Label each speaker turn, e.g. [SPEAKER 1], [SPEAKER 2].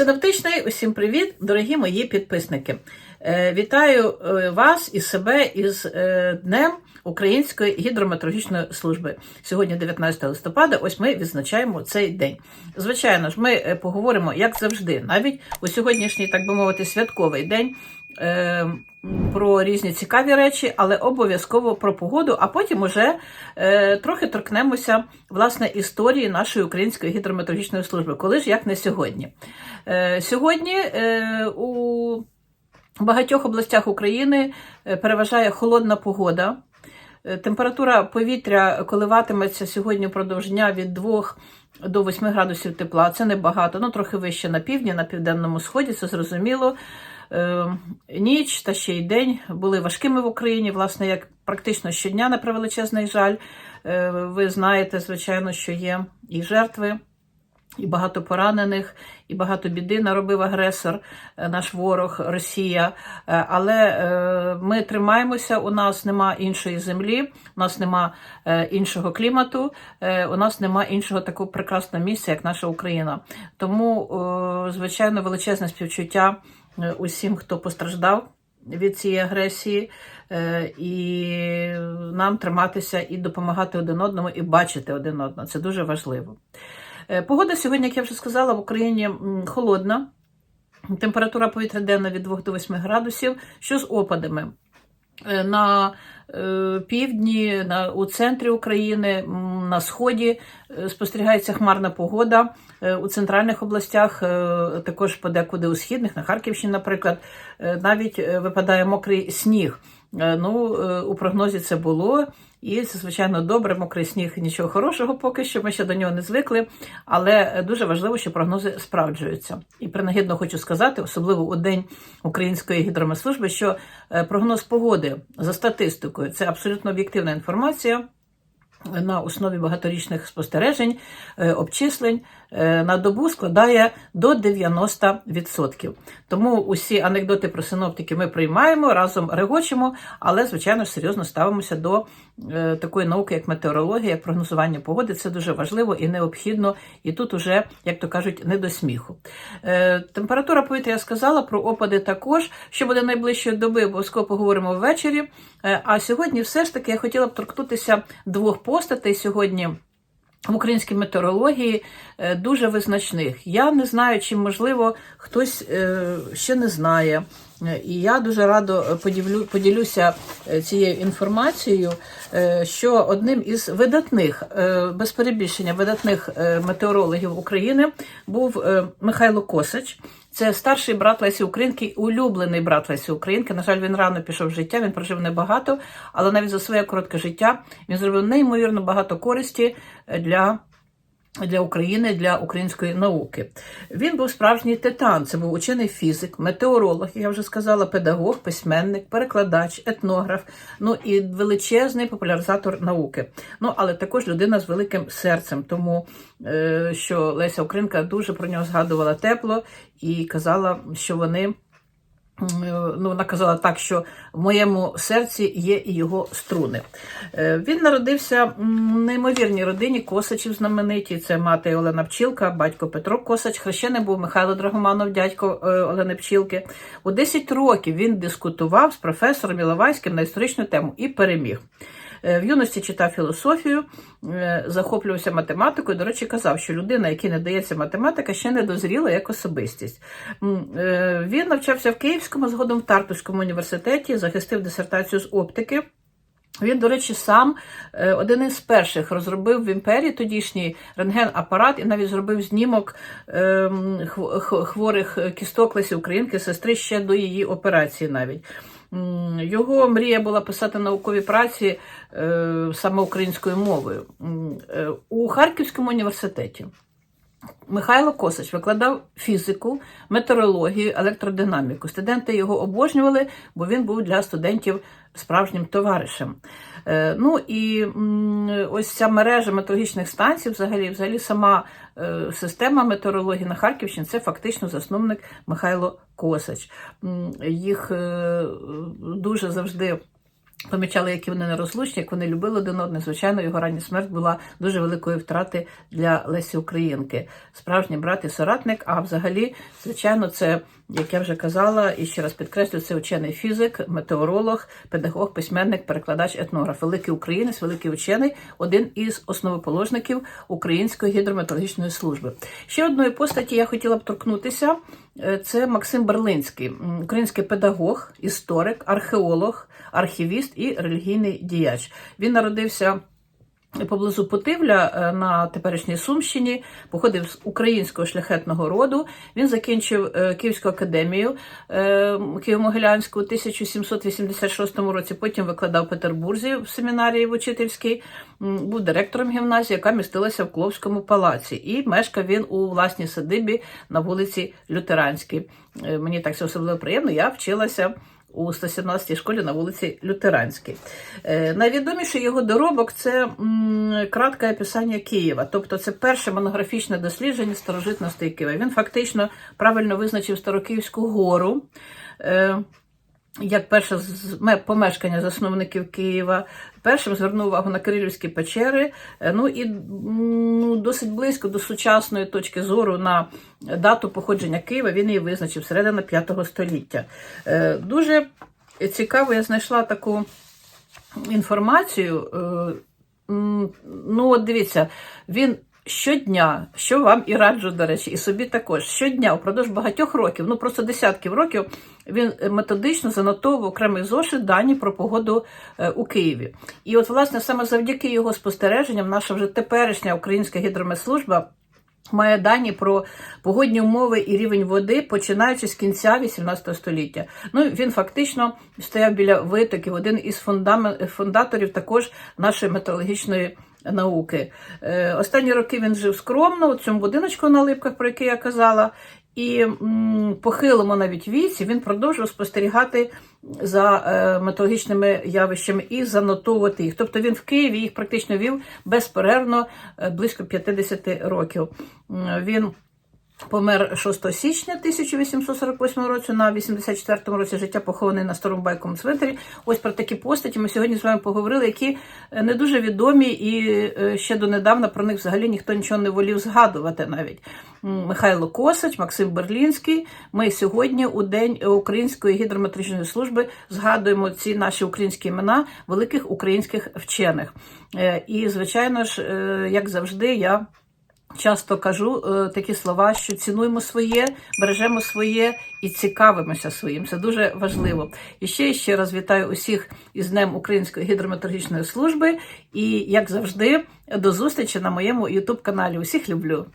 [SPEAKER 1] Синоптичний, усім привіт, дорогі мої підписники. Е, Вітаю е, вас і себе із е, Днем Української гідрометеорологічної служби. Сьогодні, 19 листопада, ось ми відзначаємо цей день. Звичайно ж, ми поговоримо, як завжди, навіть у сьогоднішній, так би мовити, святковий день. Про різні цікаві речі, але обов'язково про погоду, а потім уже е, трохи торкнемося власне історії нашої української гідрометеорологічної служби, коли ж як не сьогодні. Е, Сьогодні е, у багатьох областях України е, переважає холодна погода. Температура повітря коливатиметься сьогодні впродовж дня від 2 до 8 градусів тепла. Це небагато, ну трохи вище на півдні, на південному сході, це зрозуміло. Ніч та ще й день були важкими в Україні, власне, як практично щодня, на превеличезний жаль. Ви знаєте, звичайно, що є і жертви і багато поранених, і багато біди наробив агресор, е, наш ворог, Росія. Е, Але е, ми тримаємося. У нас нема іншої землі, у нас нема іншого клімату, у нас нема іншого такого прекрасного місця, як наша Україна. Тому, звичайно, величезне співчуття усім, хто постраждав. Від цієї агресії, і нам триматися і допомагати один одному, і бачити один одного. Це дуже важливо. Е, Погода сьогодні, як я вже сказала, в Україні холодна. Температура повітря денна від 2 до 8 градусів, що з опадами. Е, На півдні, на, у центрі України, на сході е, спостерігається хмарна погода. Е, У центральних областях, е, також подекуди у східних, на Харківщині, наприклад, е, навіть е, випадає мокрий сніг. Е, Ну, е, у прогнозі це було, і це, звичайно, добре, мокрий сніг, нічого хорошого поки що, ми ще до нього не звикли, але е, дуже важливо, що прогнози справджуються. І принагідно хочу сказати, особливо у День Української гідрометслужби, що е, прогноз погоди за статистикою це абсолютно об'єктивна інформація. На основі багаторічних спостережень, е, обчислень на добу складає до 90%. Тому усі анекдоти про синоптики ми приймаємо, разом регочемо, але, звичайно ж, серйозно ставимося до е, такої науки, як метеорологія, як прогнозування погоди. Це дуже важливо і необхідно. І тут уже, як то кажуть, не до сміху. Е, Температура повітря я сказала про опади також. Що буде найближчої доби, обов'язково поговоримо ввечері. Е, А сьогодні все ж таки я хотіла б торкнутися двох постатей сьогодні. В українській метеорології е, дуже визначних. Я не знаю, чи можливо хтось е, ще не знає. Е, І я дуже радо поділю, поділюся е, цією інформацією, е, що одним із видатних, е, без перебільшення, видатних е, метеорологів України був е, Михайло Косач. Це старший брат Лесі Українки, улюблений брат Лесі Українки. На жаль, він рано пішов в життя, він прожив небагато, але навіть за своє коротке життя він зробив неймовірно багато користі для. Для України, для української науки. Він був справжній титан. Це був учений фізик, метеоролог, я вже сказала, педагог, письменник, перекладач, етнограф, ну і величезний популяризатор науки. Ну, але також людина з великим серцем, тому е, що Леся Українка дуже про нього згадувала тепло і казала, що вони. М, Ну, вона казала так, що в моєму серці є і його струни. Е, Він народився в неймовірній родині Косачів знамениті. Це мати Олена Пчілка, батько Петро Косач. Хрещений був Михайло Драгоманов, дядько е, Олени Пчілки. У 10 років він дискутував з професором Іловайським на історичну тему і переміг. Е, В юності читав філософію, е, захоплювався математикою. До речі, казав, що людина, якій не дається математика, ще не дозріла як особистість. Е, Він навчався в Київському, згодом в Тартуському університеті, захистив дисертацію з оптики. Він, до речі, сам один із перших розробив в імперії тодішній рентген-апарат і навіть зробив знімок ем, хворих кісток Лесі Українки, сестри ще до її операції навіть. Його мрія була писати наукові праці е, саме українською мовою. Е, У Харківському університеті Михайло Косач викладав фізику, метеорологію, електродинаміку. Студенти його обожнювали, бо він був для студентів справжнім товаришем. Е, Ну і ось ця мережа метеорологічних станцій, взагалі, взагалі сама е, система метеорології на Харківщині це фактично засновник Михайло Косач. Їх е, дуже завжди Помічали, які вони нерозлучні, як вони любили один одного. Звичайно, його рання смерть була дуже великою втрати для Лесі Українки. Справжній брат і соратник. А взагалі, звичайно, це, як я вже казала, і ще раз підкреслю, це учений фізик, метеоролог, педагог, письменник, перекладач, етнограф, великий українець, великий учений, один із основоположників Української гідрометеорологічної служби. Ще одної постаті я хотіла б торкнутися. Е, Це Максим Берлинський, український педагог, історик, археолог, архівіст і релігійний діяч. Він народився поблизу Путивля е, на теперішній Сумщині, походив з українського шляхетного роду. Він закінчив е, Київську академію е, Києво-Могилянську у 1786 році. Потім викладав в Петербурзі в семінарії в учительській. Був директором гімназії, яка містилася в Кловському палаці. І мешкав він у власній садибі на вулиці Лютеранській. Мені так це особливо приємно. Я вчилася у 117-й школі на вулиці Лютеранській. Е, Найвідоміший його доробок це кратке описання Києва, тобто це перше монографічне дослідження старожитності Києва. Він фактично правильно визначив Старокиївську гору. Як перше помешкання засновників Києва, першим звернув увагу на Кирилівські печери, е, ну і ну, досить близько до сучасної точки зору на дату походження Києва він її визначив середина V століття. Е, Дуже цікаво, я знайшла таку інформацію. е, Ну, от дивіться, він щодня, що вам і раджу, до речі, і собі також, щодня, упродовж багатьох років, ну просто десятків років, він методично занотовував окремий зошит дані про погоду е, у Києві. І от, власне, саме завдяки його спостереженням, наша вже теперішня українська гідрометслужба має дані про погодні умови і рівень води, починаючи з кінця 18 століття. Ну він фактично стояв біля витоків, один із фундаторів також нашої метеорологічної науки. Е, Останні роки він жив скромно у цьому будиночку на липках, про який я казала. І похилому навіть віці він продовжував спостерігати за метологічними метеорологічними явищами і занотовувати їх. Тобто він в Києві їх практично вів безперервно е, близько 50 років. Він помер 6 січня 1848 року, на 84-му році життя похований на Старому Байковому цвинтарі. Ось про такі постаті ми сьогодні з вами поговорили, які е, не дуже відомі, і е, ще донедавна про них взагалі ніхто нічого не волів згадувати навіть. Михайло Косач, Максим Берлінський. Ми сьогодні у День Української гідрометричної служби згадуємо ці наші українські імена великих українських вчених. Е, І, звичайно ж, як завжди, я. Часто кажу е, такі слова, що цінуємо своє, бережемо своє і цікавимося своїм. Це дуже важливо. І ще ще раз вітаю усіх із Днем Української гідрометеорологічної служби. І як завжди, до зустрічі на моєму Ютуб каналі. Усіх люблю.